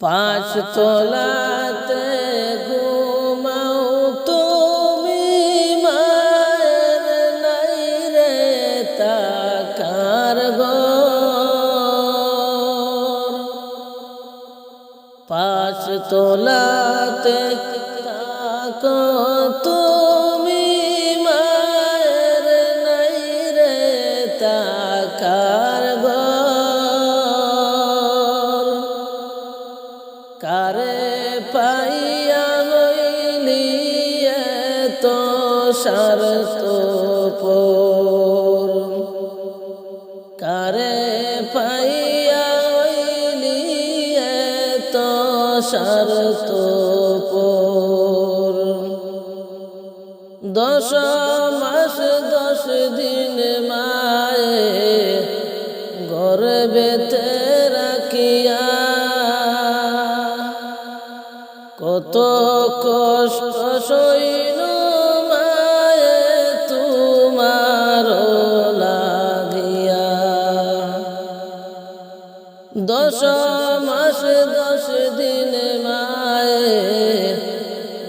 পাঁচ তোলাতে ঘুমাও তুমি মায়ের নাই রে তাকার গো পাঁচ তোলাতে তাকো কারে পাইয়া হইলি তো সার তো কারে পাইয়া হইলি তো সার তো দশ মাস দশ দিন মায়ে গর্বেতে কত কষ্ট সইল মায়ে তোমার লাগিয়া। দশ মাস, দশ দিন মায়ে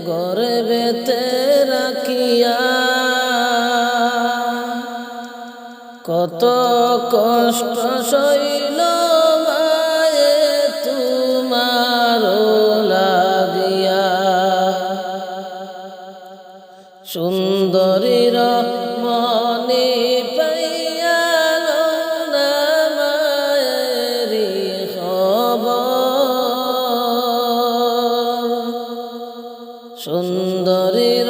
গর্বেতে রাখিয়া। কত কষ্ট সইল সুন্দরীর মনে পাইয়া না মায়েরি খবর সুন্দরীর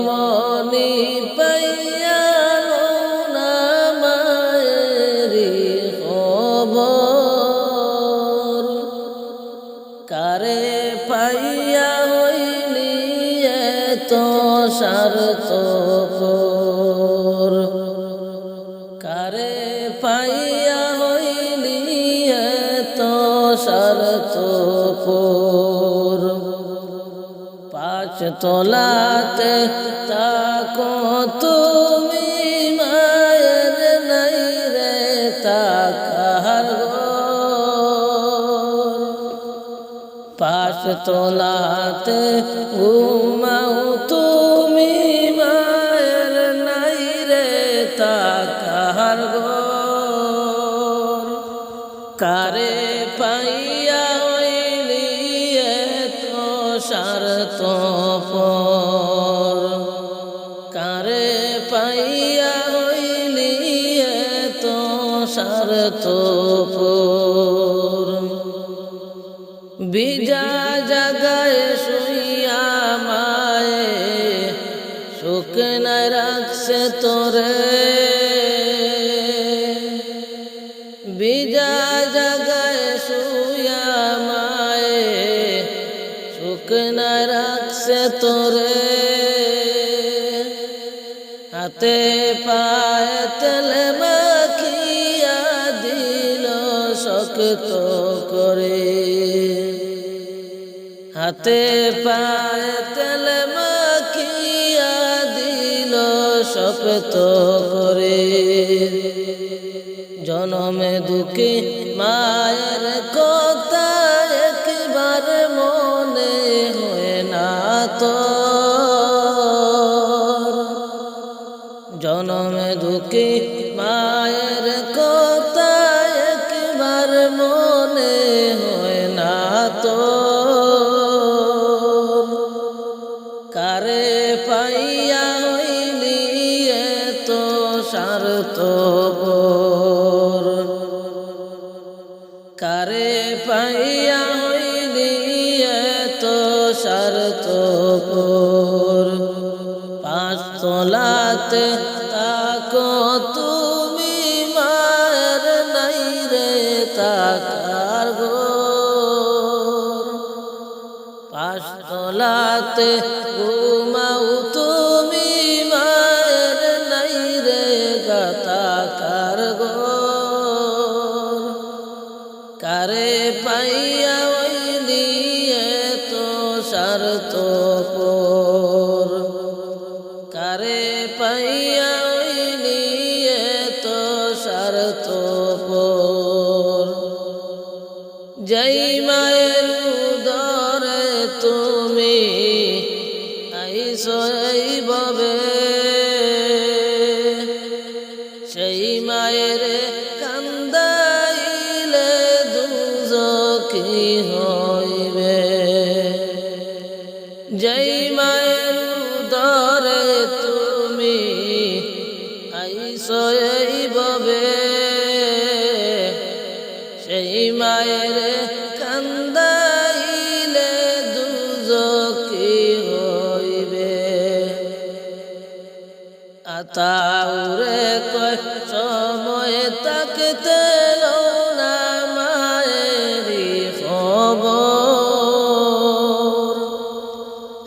মনে কারে পাইয়া হইলি তো সারত পাঁচ তোলাতে তাকো তুমি মায়ের নাই রে তাকার পাঁচ তোলাতে ঘুমাও তুমি মায়ের নাই রে তাকার ঘর। কারে পাইয়া হইলি তো সার তো কারে পাইয়া হইলি তো সার তো রাখছে তোরে। বিজা জাগায় শুইয়া মায়ে, সুখ নাই রাখছে তোরে। হাতে পায়ে তেলে মাখিয়া দিল শক্ত করে। হাতে পায়ে তেলে শক্ত করে। জনমে দুঃখী মায়ের কথা তোলাতে তাকো তুমি মায়ের নাই রে তাকার ঘর পাঁচ তোলাতে ঘুমাও তুমি মায়ের নাই রে গাতাকার ঘর কারে পাইয়া তো সার তো যেই মায়ের খবর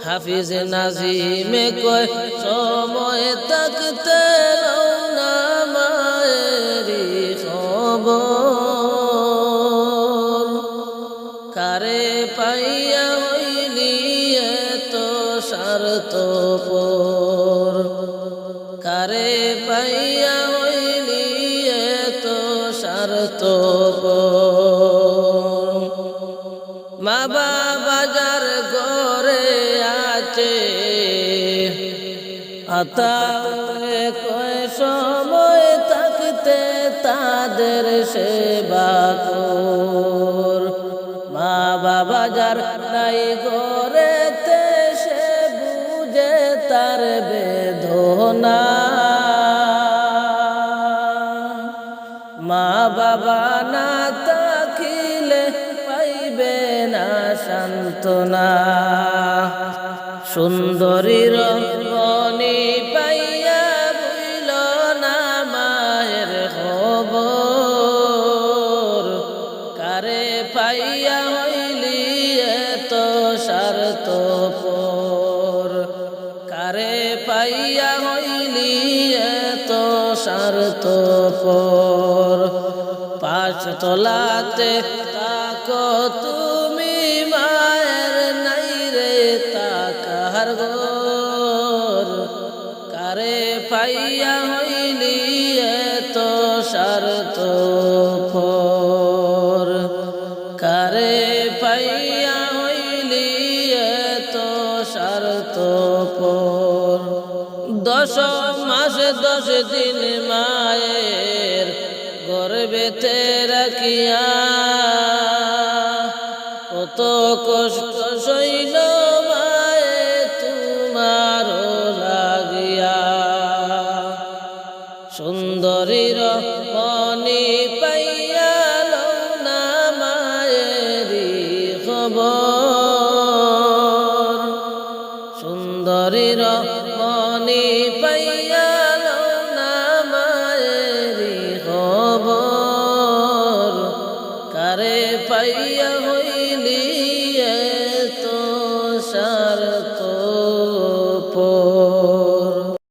হাফিজ নাজিমে কয় সময় খবর। কারে পাইয়া হইলি এত সার্থ পর বাবা যার গরে আছে সময় থাকতে তাদের সেবা কর। মা বাবা যার নাই গরেতে সে বুঝে তার বেদনা। মা বাবা না সান্ত্বনা সুন্দরীর মনি পাইয়া বুইল না মায়ের খবর। কারে পাইয়া হইলি এত পর। কারে পাইয়া হইলি এত পর। পাঁচ তলাতে তাকো তুমি পাইয়া হইলি এত পর কারে পাইয়া হইলি এত পর দশ মাস দশ দিন মায়ের গর্বেতে রাখিয়া কত কষ্ট সইল পাইয়া